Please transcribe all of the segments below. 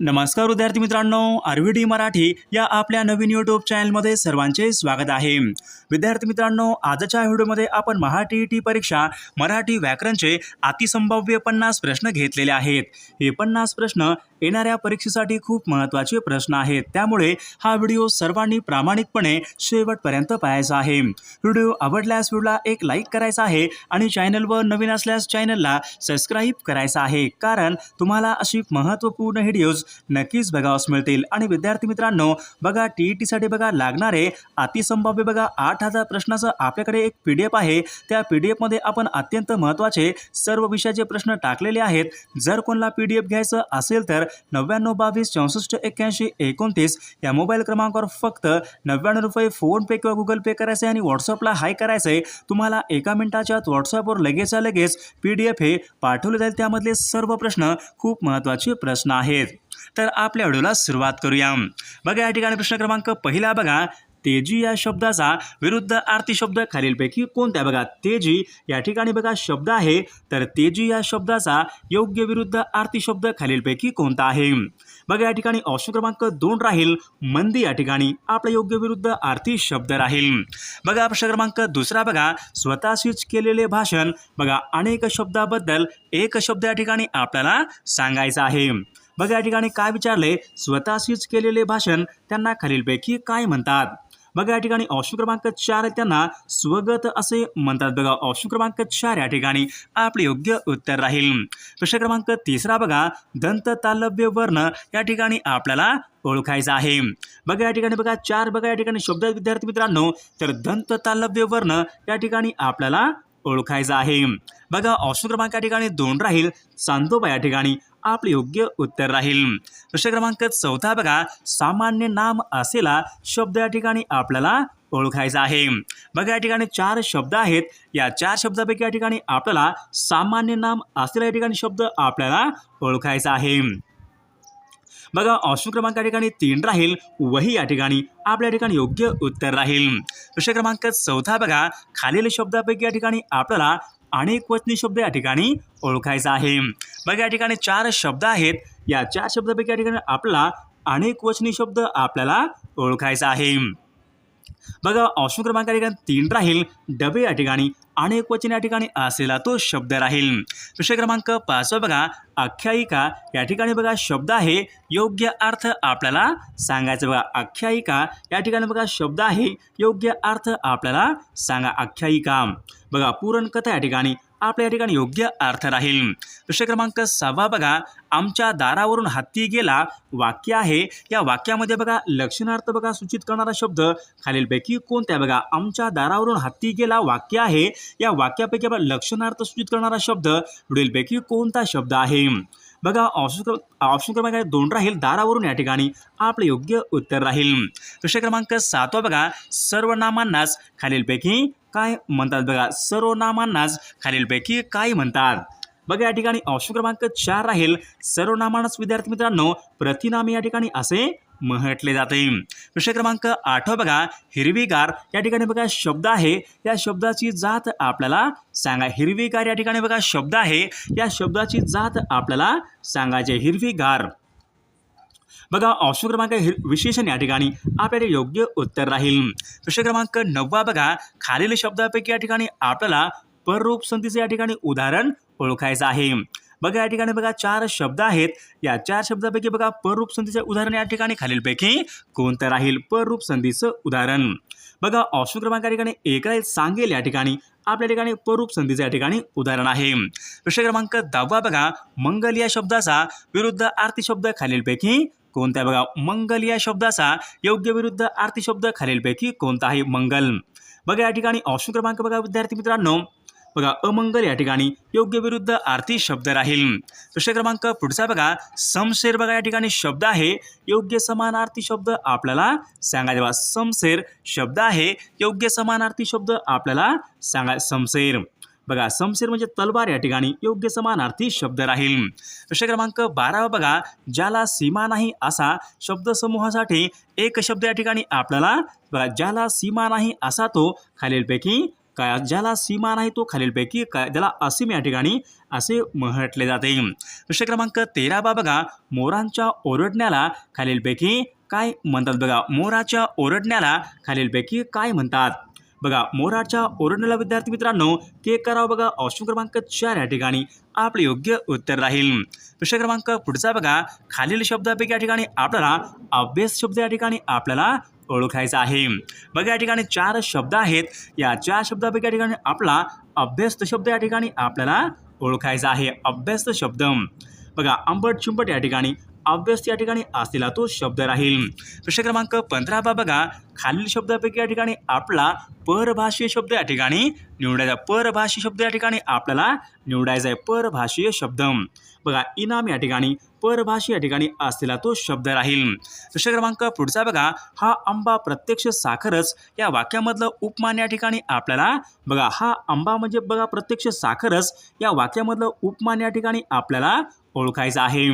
नमस्कार विद्यार्थी मित्रांनो आर वी डी मराठी या आपल्या नवीन यूट्यूब चॅनलमध्ये सर्वांचे स्वागत आहे. विद्यार्थी मित्रांनो आजच्या व्हिडिओमध्ये आपण महा टी ई टी परीक्षा मराठी व्याकरणचे अतिसंभाव्य पन्नास प्रश्न घेतलेले आहेत. हे पन्नास प्रश्न येणाऱ्या परीक्षेसाठी खूप महत्त्वाचे प्रश्न आहेत. त्यामुळे हा व्हिडिओ सर्वांनी प्रामाणिकपणे शेवटपर्यंत पाहायचा आहे. व्हिडिओ आवडल्यास व्हिडिओला एक लाईक करायचा आहे आणि चॅनलवर नवीन असल्यास चॅनलला सबस्क्राईब करायचा आहे. कारण तुम्हाला अशी महत्त्वपूर्ण व्हिडिओज नक्कीच बघावस मिळतील. आणि विद्यार्थी मित्रांनो बघा टी ई टीसाठी बघा लागणारे अतिसंभाव्य बघा आठ हजार प्रश्नाचं आपल्याकडे एक पी डी एफ आहे. त्या पी डी एफमध्ये आपण अत्यंत महत्त्वाचे सर्व विषयाचे प्रश्न टाकलेले आहेत. जर कोणाला पी डी एफ घ्यायचं असेल तर नव्याण्णव बावीस चौसष्ट एक्क्याऐंशी एकोणतीस या मोबाईल क्रमांकावर फक्त नव्याण्णव रुपये फोनपे किंवा गुगल पे करायचे आणि व्हॉट्सअपला हाय करायचं आहे तुम्हाला एका मिनिटाच्या आत व्हॉट्सअपवर लगेचच्या लगेच पी डी एफ हे पाठवले जाईल. त्यामधले सर्व प्रश्न खूप महत्त्वाचे प्रश्न आहेत. तर आपल्या व्हिडिओला सुरुवात करूया. बघा या ठिकाणी प्रश्न क्रमांक पहिला बघा. तेजी या शब्दाचा विरुद्ध आरती शब्द खालीलपैकी कोणत्या बघा? तेजी या ठिकाणी बघा शब्द आहे. तर तेजी या शब्दाचा योग्य विरुद्ध आरती शब्द खालीलपैकी कोणता आहे? बघा या ठिकाणी ऑप्शन क्रमांक दोन राहील. मंदी या ठिकाणी आपला योग्य विरुद्ध आरती शब्द राहील. बघा प्रश्न क्रमांक दुसरा बघा. स्वतःशीच केलेले भाषण बघा अनेक शब्दाबद्दल एक शब्द या ठिकाणी आपल्याला सांगायचा आहे. बघा या ठिकाणी काय विचारले? स्वतःशीच केलेले भाषण त्यांना खालीलपैकी काय म्हणतात? बघा या ठिकाणी ऑप्शन क्रमांक चार त्यांना. स्वगत असे म्हणतात बघा. ऑप्शन क्रमांक चार या ठिकाणी आपले योग्य उत्तर राहील. प्रश्न क्रमांक तिसरा बघा. दंत तालव्य वर्ण या ठिकाणी आपल्याला ओळखायचा आहे. बघा या ठिकाणी बघा. चार बघा या ठिकाणी शब्द विद्यार्थी मित्रांनो. तर दंत तालव्य वर्ण या ठिकाणी आपल्याला ओळखायचा आहे. बघा ऑप्शन क्रमांक या ठिकाणी दोन राहील. चांदोबा या ठिकाणी आपले योग्य उत्तर राहील. प्रश्न क्रमांक चौथा बघा. सामान्य नाम असलेला शब्द या ठिकाणी आपल्याला ओळखायचा आहे. बघा या ठिकाणी चार शब्द आहेत. या चार शब्दापैकी या ठिकाणी आपल्याला सामान्य नाम असलेला या ठिकाणी शब्द आपल्याला ओळखायचा आहे. बघा ऑप्शन क्रमांक या ठिकाणी तीन राहील. वही या ठिकाणी आपल्या ठिकाणी योग्य उत्तर राहील. प्रश्न क्रमांक चौथा बघा. खालील शब्दापैकी या ठिकाणी आपल्याला अनेक वचनी शब्द या ठिकाणी ओळखायचा आहे. बघा या ठिकाणी चार शब्द आहेत. या चार शब्दापैकी या ठिकाणी आपला अनेक वचनी शब्द आपल्याला ओळखायचा आहे. बघा ऑप्शन क्रमांक या ठिकाणी तीन राहील. डबे या ठिकाणी अनेक वचन या ठिकाणी असलेला तो शब्द राहील. विषय क्रमांक पाचवा बघा आख्यायिका या ठिकाणी बघा शब्द आहे योग्य अर्थ आपल्याला सांगायचं बघा. आख्यायिका या ठिकाणी बघा शब्द आहे योग्य अर्थ आपल्याला सांगा. आख्यायिका. बघा पुरणकथा या ठिकाणी आपल्या या ठिकाणी योग्य अर्थ राहील. प्रश्न क्रमांक सहावा बघा. आमच्या दारावरून हत्ती गेला. वाक्य आहे. या वाक्यामध्ये बघा लक्षणार्थ बघा सूचित करणारा शब्द. खालीलपैकी कोणत्या बघा आमच्या दारावरून हत्ती गेला वाक्य आहे. या वाक्यापैकी बघा लक्षणार्थ सूचित करणारा शब्द. पुढीलपैकी कोणता शब्द आहे? बघा ऑप्शन क्र ऑप्शन क्रमांक दोन राहील दारावरून या ठिकाणी आपले योग्य उत्तर राहील. प्रश्न क्रमांक सातवा बघा सर्वनामांनाच खालीलपैकी काय म्हणतात बघा? सर्वनामांनाच खालीलपैकी काय म्हणतात? बघा या ठिकाणी ऑप्शन क्रमांक चार राहील सर्वनामानस विद्यार्थी मित्रांनो प्रतिनामी या ठिकाणी असे म्हटले जाते. विषय क्रमांक आठवा बघा. हिरवीगार या ठिकाणी बघा शब्द आहे. या शब्दाची जात आपल्याला सांगा. हिरवीगार या ठिकाणी बघा शब्द आहे. या शब्दाची जात आपल्याला सांगायचे हिरवीगार. बघा ऑप्शन क्रमांक विशेषण या ठिकाणी आपल्याला योग्य उत्तर राहील. विषय क्रमांक नववा बघा. खालील शब्दापैकी या ठिकाणी आपल्याला पररूप संधीचं या ठिकाणी उदाहरण ओळखायचं आहे. बघा या ठिकाणी बघा चार शब्द आहेत. या चार शब्दापैकी बघा पररूप संधीचं उदाहरण या ठिकाणी खालीलपैकी कोणतं राहील? पररूप संधीचं उदाहरण. बघा ऑप्शन क्रमांक या ठिकाणी एक राहील सांगेल या ठिकाणी. आपल्या ठिकाणी पररूप संधीचं या ठिकाणी उदाहरण आहे. प्रश्न क्रमांक दहावा बघा मंगल या शब्दाचा विरुद्ध आरती शब्द खालीलपैकी कोणता बघा मंगल या शब्दाचा योग्य विरुद्ध आरती शब्द खालीलपैकी कोणता आहे? मंगल. बघा या ठिकाणी ऑप्शन क्रमांक बघा विद्यार्थी मित्रांनो बघा अमंगल या ठिकाणी योग्य विरुद्ध आरती शब्द राहील. प्रश्न क्रमांक पुढचा बघा समशेर बघा या ठिकाणी शब्द आहे. योग्य समानार्थी शब्द आपल्याला सांगायचा बघा समशेर शब्द आहे. योग्य समानार्थी शब्द आपल्याला सांगा समशेर बघा समशेर म्हणजे तलवार या ठिकाणी योग्य समानार्थी शब्द राहील. प्रश्न क्रमांक बारावा बघा ज्याला सीमा नाही असा शब्दसमूहासाठी एक शब्द या ठिकाणी आपल्याला बघा ज्याला सीमा नाही असा तो खालीलपैकी ज्याला सीमा नाही तो खालीलपैकी काय त्याला असीम या ठिकाणी असे म्हटले जाते. प्रश्न क्रमांक तेरा बा बघा. मोरांच्या ओरडण्याला खालीलपैकी काय म्हणतात बघा? मोराच्या ओरडण्याला खालीलपैकी काय म्हणतात? बघा मोराच्या ओरडण्याला विद्यार्थी मित्रांनो के करावं बघा? ऑप्शन क्रमांक चार या ठिकाणी आपले योग्य उत्तर राहील. प्रश्न क्रमांक पुढचा बघा. खालील शब्दापैकी या ठिकाणी आपल्याला अभ्यास शब्द या ठिकाणी आपल्याला ओळखायचा आहे. बघा या ठिकाणी चार शब्द आहेत. या चार शब्दापैकी या ठिकाणी आपला अभ्यस्त शब्द या ठिकाणी आपल्याला ओळखायचा आहे. अभ्यस्त शब्द. बघा आंबट चिंबट या ठिकाणी अभ्यस्त या ठिकाणी असलेला तो शब्द राहील. प्रश्न क्रमांक पंधरा बा बघा. खालील शब्दापैकी या ठिकाणी आपला परभाषीय शब्द या ठिकाणी निवडायचा. परभाषी शब्द या ठिकाणी आपल्याला निवडायचा आहे. परभाषीय शब्द बघा इनाम या ठिकाणी परभाषी या ठिकाणी असलेला तो शब्द राहील. प्रश्न क्रमांक पुढचा बघा. हा आंबा प्रत्यक्ष साखरच या वाक्यामधलं उपमान या ठिकाणी आपल्याला बघा हा आंबा म्हणजे बघा प्रत्यक्ष साखरच या वाक्यामधलं उपमान या ठिकाणी आपल्याला ओळखायचं आहे.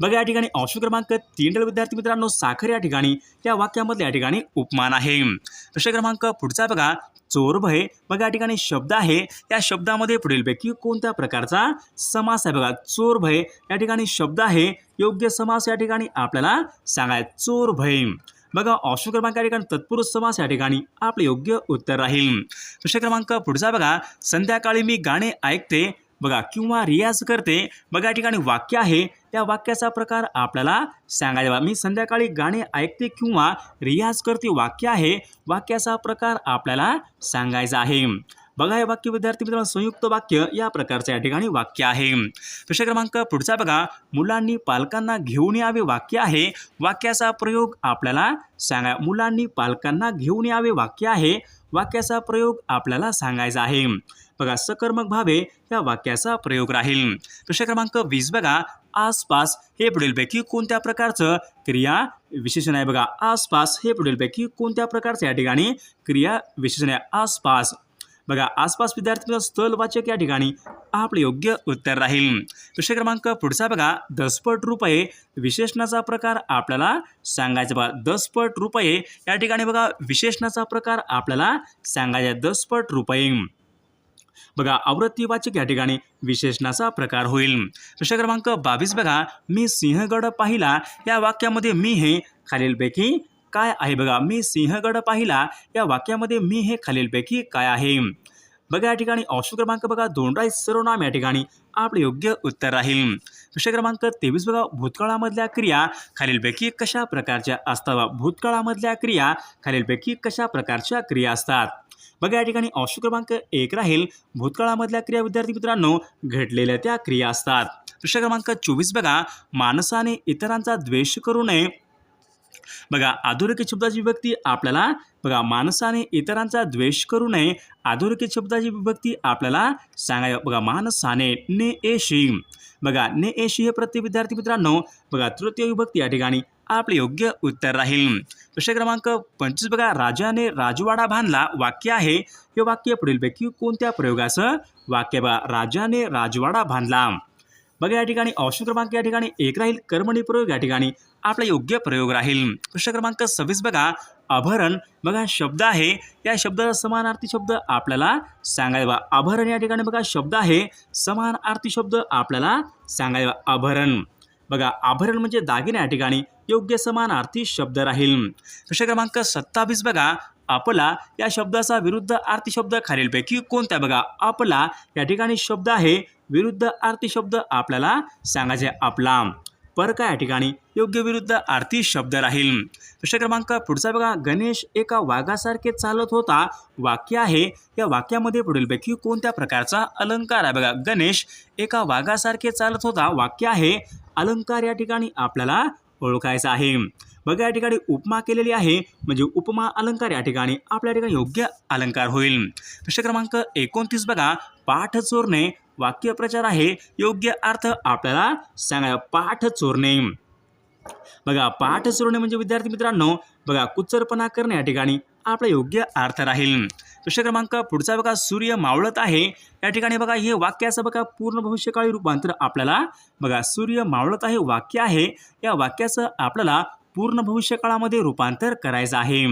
बघा या ठिकाणी ऑप्शन क्रमांक तीन विद्यार्थी मित्रांनो साखर या ठिकाणी या वाक्यामधले या ठिकाणी उपमान आहे. प्रश्न क्रमांक पुढचा बघा चोर भय बघा या ठिकाणी शब्द आहे. या शब्दामध्ये पुढीलपैकी कोणत्या प्रकारचा समास आहे बघा चोर भय या ठिकाणी शब्द आहे. योग्य समास या ठिकाणी आपल्याला सांगाय चोरभय बघा ऑप्शन क्रमांक या ठिकाणी तत्पुरुष समास या ठिकाणी आपले योग्य उत्तर राहील. प्रश्न क्रमांक पुढचा बघा संध्याकाळी मी गाणे ऐकते बघा किंवा रियाज करते बघा या ठिकाणी वाक्य आहे. त्या वाक्याचा प्रकार आपल्याला सांगायला मी संध्याकाळी गाणे ऐकते किंवा रियाज करते वाक्य आहे वाक्याचा प्रकार आपल्याला सांगायचा आहे. बघा हे वाक्य विद्यार्थी मित्रांनो संयुक्त वाक्य या प्रकारचं या ठिकाणी वाक्य आहे. प्रश्न क्रमांक पुढचा बघा. मुलांनी पालकांना घेऊन यावे वाक्य आहे वाक्याचा प्रयोग आपल्याला सांगा मुलांनी पालकांना घेऊन यावे वाक्य आहे वाक्याचा प्रयोग आपल्याला सांगायचा आहे. बघा सकर्मक भावे या वाक्याचा प्रयोग राहील. प्रश्न क्रमांक वीस बघा आसपास हे पुढीलपैकी कोणत्या प्रकारचं क्रिया विशेषण आहे? बघा आसपास हे पुढीलपैकी कोणत्या प्रकारचं या ठिकाणी क्रिया विशेषण आहे? आसपास. बघा आसपास विद्यार्थी स्थलवाचक या ठिकाणी आपले योग्य उत्तर राहील. प्रश्न क्रमांक पुढचा बघा दसपट रुपये विशेषणाचा प्रकार आपल्याला सांगायचा बघा दसपट रुपये या ठिकाणी बघा विशेषणाचा प्रकार आपल्याला सांगायचा दसपट रुपये. बघा आवृत्तीवाचक या ठिकाणी विशेषणाचा प्रकार होईल. प्रश्न क्रमांक बावीस बघा मी सिंहगड पाहिला या वाक्यामध्ये मी हे खालीलपैकी काय आहे बघा? मी सिंहगड पाहिला या वाक्यामध्ये मी हे खालीलपैकी काय आहे? बघा या ठिकाणी ऑप्शन क्रमांक बघा दोनराई सर्वनाम या ठिकाणी आपले योग्य उत्तर राहील. प्रश्न क्रमांक तेवीस बघा भूतकाळामधल्या क्रिया खालीलपैकी कशा प्रकारच्या असतात? भूतकाळामधल्या क्रिया खालीलपैकी कशा प्रकारच्या क्रिया असतात? बघा या ठिकाणी ऑप्शन क्रमांक एक राहील. भूतकाळामधल्या क्रिया विद्यार्थी मित्रांनो घडलेल्या त्या क्रिया असतात. प्रश्न क्रमांक चोवीस बघा. माणसाने इतरांचा द्वेष करू नये. बघा अधोरेखित शब्दाची विभक्ती आपल्याला बघा माणसाने इतरांचा द्वेष करू नये. अधोरेखित शब्दाची विभक्ती आपल्याला सांगाय बघा माणसाने ने एशी बघा ने एशी हे प्रत्येक विद्यार्थी मित्रांनो बघा तृतीय विभक्ती या ठिकाणी आपले योग्य उत्तर राहील. प्रश्न क्रमांक पंचवीस बघा. राजाने राजवाडा बांधला. वाक्य आहे. हे वाक्य पुढीलपैकी कोणत्या प्रयोगाचं वाक्य बघा. राजाने राजवाडा बांधला. बघा या ठिकाणी ऑप्शन क्रमांक या ठिकाणी एक राहील. कर्मणी प्रयोग या ठिकाणी आपला योग्य प्रयोग राहील. प्रश्न क्रमांक सव्वीस बघा. आभरण बघा शब्द आहे. या शब्दाचा समानार्थी शब्द आपल्याला सांगायचा बघा आभरण या ठिकाणी बघा. शब्द आहे. समानार्थी शब्द आपल्याला सांगायचा आभरण बघा आभरण म्हणजे दागिने या ठिकाणी योग्य समानार्थी शब्द राहील. प्रश्न क्रमांक सत्तावीस बघा आपला या शब्दाचा विरुद्ध आर्थिक शब्द खालीलपैकी कोणता? बघा आपला या ठिकाणी शब्द आहे विरुद्ध आर्थिक शब्द आपल्याला सांगायचे आपला. परका या ठिकाणी योग्य विरुद्ध आरती शब्द राहील. प्रश्न क्रमांक पुढचा बघा. गणेश एका वाघासारखे चालत होता. वाक्य आहे. या वाक्यामध्ये पुढीलपैकी कोणत्या प्रकारचा अलंकार आहे? बघा गणेश एका वाघासारखे चालत होता. वाक्य आहे अलंकार या ठिकाणी आपल्याला ओळखायचा आहे. बघा या ठिकाणी उपमा केलेली आहे. म्हणजे उपमा अलंकार या ठिकाणी आपल्या ठिकाणी योग्य अलंकार होईल. प्रश्न क्रमांक एकोणतीस बघा. पाठ चोरणे वाक्यप्रचार आहे. योग्य अर्थ आपल्याला सांगा पाठ चोरणे बघा पाठ चोरणे म्हणजे विद्यार्थी मित्रांनो बघा कुचरपणा करणे या ठिकाणी आपला योग्य अर्थ राहील. प्रश्न क्रमांक पुढचा बघा सूर्य मावळत आहे. या ठिकाणी बघा हे वाक्याचं बघा पूर्ण भविष्यकाळी रूपांतर आपल्याला बघा सूर्य मावळत आहे वाक्य आहे. या वाक्याचं आपल्याला पूर्ण भविष्यकाळामध्ये रूपांतर करायचं आहे.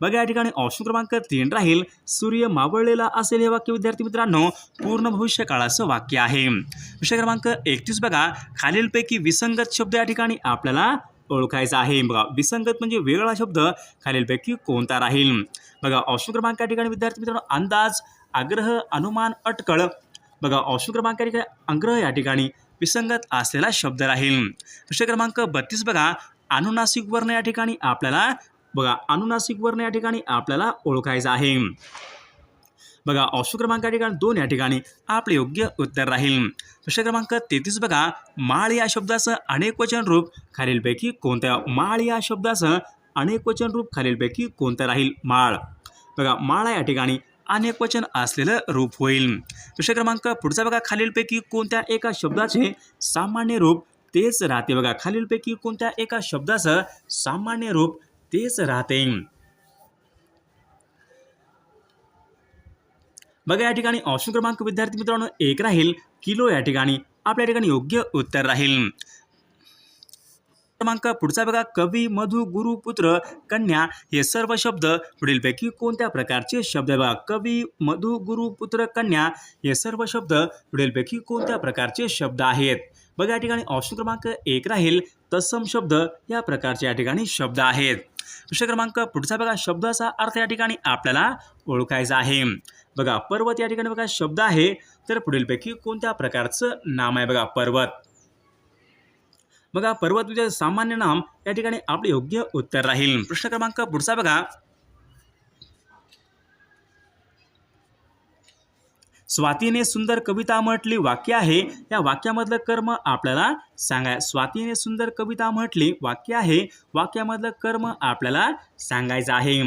बघा या ठिकाणी ऑप्शन क्रमांक तीन राहील. सूर्य मावळलेला असेल हे वाक्य विद्यार्थी मित्रांनो. पूर्ण भविष्य काळाचं वाक्य आहे. विषय क्रमांक एकतीस बघा. खालीलपैकी विसंगत शब्द या ठिकाणी आपल्याला ओळखायचा आहे. बघा विसंगत म्हणजे वेगळा शब्द. खालीलपैकी कोणता राहील? बघा ऑप्शन क्रमांक या ठिकाणी विद्यार्थी मित्रांनो अंदाज आग्रह अनुमान अटकळ. बघा ऑप्शन क्रमांक या ठिकाणी आग्रह या ठिकाणी विसंगत असलेला शब्द राहील. विषय क्रमांक बत्तीस बघा. अनुनासिक वर्ण या ठिकाणी आपल्याला बघा अनुनासिक वर्ण या ठिकाणी आपल्याला ओळखायचा आहे. बघा ऑप्शन क्रमांक या ठिकाणी दोन या ठिकाणी आपले योग्य उत्तर राहील. प्रश्न क्रमांक तेहतीस बघा माळ या शब्दाचं अनेक वचन रूप खालीलपैकी कोणत्या माळ या शब्दाचं अनेक वचन रूप खालीलपैकी कोणतं राहील? माळ. बघा माळा या ठिकाणी अनेक वचन असलेलं रूप होईल. प्रश्न क्रमांक पुढचा बघा खालीलपैकी कोणत्या एका शब्दाचे सामान्य रूप? तेच राहते बघा खालीलपैकी कोणत्या एका शब्दाचं सामान्य रूप तेच राहते बघा या ठिकाणी ऑप्शन क्रमांक विद्यार्थी मित्रांनो एक राहील किलो या ठिकाणी. आपल्या ठिकाणी योग्य उत्तर राहील. क्रमांक पुढचा बघा कवी मधु गुरु पुत्र कन्या हे सर्व शब्द पुढीलपैकी कोणत्या प्रकारचे शब्द बघा? कवी मधु गुरु पुत्र कन्या हे सर्व शब्द पुढीलपैकी कोणत्या प्रकारचे शब्द आहेत? बघा या ठिकाणी ऑप्शन क्रमांक एक राहील तत्सम शब्द या प्रकारचे या ठिकाणी शब्द आहेत. विषय क्रमांक पुढचा बघा शब्दाचा अर्थ या ठिकाणी आपल्याला ओळखायचा आहे. बघा पर्वत या ठिकाणी बघा शब्द आहे. तर पुढीलपैकी कोणत्या प्रकारचं नाम आहे बघा पर्वत? बघा पर्वत म्हणजे सामान्य नाम या ठिकाणी आपले योग्य उत्तर राहील. प्रश्न क्रमांक पुढचा बघा. स्वातीने सुंदर कविता म्हटली वाक्य आहे. या वाक्यामधलं कर्म आपल्याला सांगाय स्वातीने सुंदर कविता म्हटली वाक्य आहे. वाक्यामधलं कर्म आपल्याला सांगायचं आहे.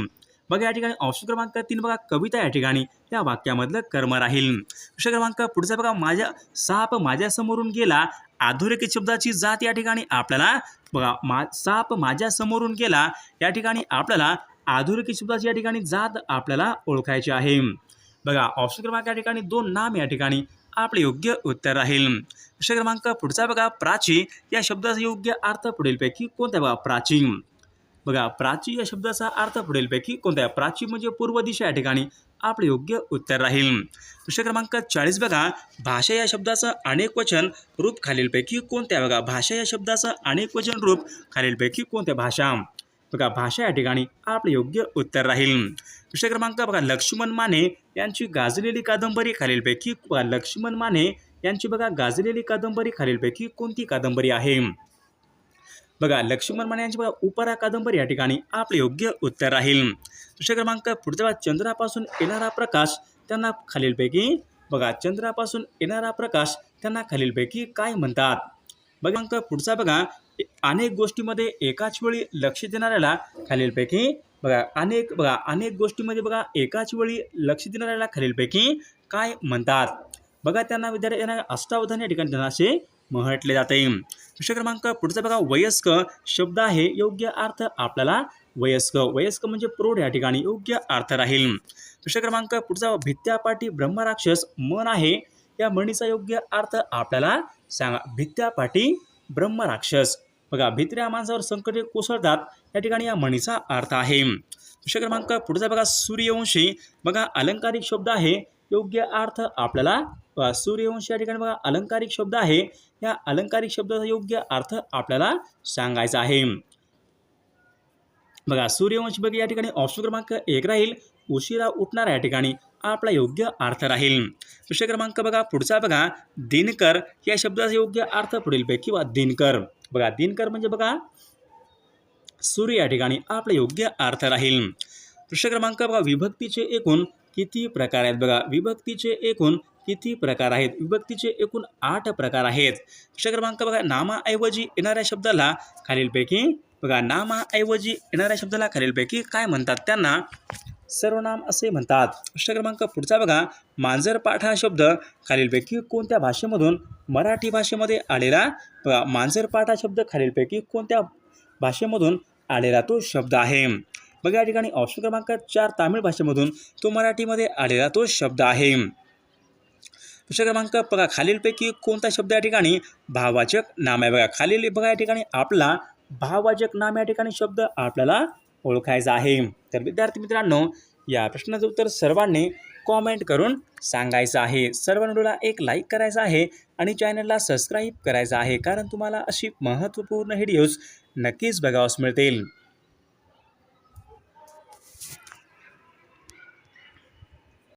बघा या ठिकाणी ऑप्शन क्रमांक तीन बघा कविता या ठिकाणी या वाक्यामधलं कर्म राहील. प्रश्न क्रमांक पुढचा बघा माझ्या साप माझ्यासमोरून गेला. अधोरेखित शब्दाची जात या ठिकाणी आपल्याला बघा मा साप माझ्यासमोरून गेला. या ठिकाणी आपल्याला आधुनिक शब्दाची या ठिकाणी जात आपल्याला ओळखायची आहे. बघा ऑप्शन क्रमांक या ठिकाणी दोन नाम या ठिकाणी. आपले योग्य उत्तर राहील. प्रश्न क्रमांक पुढचा बघा प्राची. या शब्दाचा योग्य अर्थ पुढीलपैकी कोणत्या बघा प्राचीन बघा प्राची या शब्दाचा अर्थ पुढीलपैकी कोणत्या प्राची म्हणजे पूर्व दिशा या ठिकाणी. आपले योग्य उत्तर राहील. प्रश्न क्रमांक चाळीस बघा भाषा या शब्दाचं अनेक वचन रूप खालीलपैकी कोणत्या बघा भाषा या शब्दाचं अनेक वचन रूप खालीलपैकी कोणत्या भाषा. बघा भाषा या ठिकाणी आपलं योग्य उत्तर राहील. विषय क्रमांक बघा लक्ष्मण माने यांची गाजलेली कादंबरी खालीलपैकी बघा लक्ष्मण माने यांची बघा गाजलेली कादंबरी खालीलपैकी कोणती कादंबरी आहे? बघा लक्ष्मण माने यांची बघा उपरा कादंबरी या ठिकाणी आपले योग्य उत्तर राहील. विषय क्रमांक पुढच्या चंद्रापासून येणारा प्रकाश त्यांना खालीलपैकी बघा चंद्रापासून येणारा प्रकाश त्यांना खालीलपैकी काय म्हणतात? बघा अंक पुढचा बघा अनेक गोष्टीमध्ये एकाच वेळी लक्ष देणाऱ्याला खालीलपैकी बघा अनेक बघा अनेक गोष्टीमध्ये बघा एकाच वेळी लक्ष देणाऱ्याला खालीलपैकी काय म्हणतात? बघा त्यांना विद्यार्थ्यांना अष्टावधान या ठिकाणी त्यांना असे म्हटले जाते. प्रश्न क्रमांक पुढचा बघा वयस्क शब्द आहे योग्य अर्थ आपल्याला वयस्क. वयस्क म्हणजे प्रौढ या ठिकाणी योग्य अर्थ राहील. प्रश्न क्रमांक पुढचा भित्यापाठी ब्रह्मराक्षस मन आहे या म्हणीचा योग्य अर्थ आपल्याला सांगा. भित्यापाठी ब्रह्मराक्षस. बघा भित्र्या माणसावर संकटे कोसळतात या ठिकाणी या म्हणीचा अर्थ आहे. विषय क्रमांक पुढचा बघा सूर्यवंशी. बघा अलंकारिक शब्द आहे योग्य अर्थ आपल्याला सूर्यवंशी या ठिकाणी बघा अलंकारिक शब्द आहे. या अलंकारिक शब्दाचा योग्य अर्थ आपल्याला सांगायचा आहे. बघा सूर्यवंशी बघा या ठिकाणी ऑप्शन क्रमांक एक राहील. उशिरा उठणारा या ठिकाणी. आपला योग्य अर्थ राहील. प्रश्न क्रमांक बघा पुढचा बघा दिनकर. या शब्दाचा योग्य अर्थ पुढीलपैकी वा दिनकर. बघा दिनकर म्हणजे बघा सूर्य या ठिकाणी आपला योग्य अर्थ राहील. प्रश्न क्रमांक बघा विभक्तीचे एकूण किती प्रकार आहेत बघा? विभक्तीचे एकूण किती प्रकार आहेत? विभक्तीचे एकूण आठ प्रकार आहेत. प्रश्न क्रमांक बघा नामाऐवजी येणाऱ्या शब्दाला खालीलपैकी बघा नामाऐवजी येणाऱ्या शब्दाला खालीलपैकी काय म्हणतात त्यांना? सर्वनाम असे म्हणतात. प्रश्न क्रमांक पुढचा बघा. मांजरपाठ हा शब्द खालीलपैकी कोणत्या भाषेमधून मराठी भाषेमध्ये आलेला? बघा मांजरपाठ हा शब्द खालीलपैकी कोणत्या भाषेमधून आलेला तो शब्द आहे? बघा या ठिकाणी ऑप्शन क्रमांक चार तामिळ भाषेमधून तो मराठीमध्ये आलेला तो शब्द आहे. प्रश्न क्रमांक बघा खालीलपैकी कोणता शब्द या ठिकाणी भाववाचक नाम आहे? बघा खालील बघा या ठिकाणी आपला भाववाचक नाम या ठिकाणी शब्द आपल्याला ओळखायचं आहे तर विद्यार्थी मित्रांनो या प्रश्नाचं उत्तर सर्वांनी कॉमेंट करून सांगायचं आहे. सर्व व्हिडिओला एक लाईक करायचा आहे आणि चॅनलला सबस्क्राईब करायचं आहे. कारण तुम्हाला अशी महत्त्वपूर्ण व्हिडिओज नक्कीच बघावस मिळतील.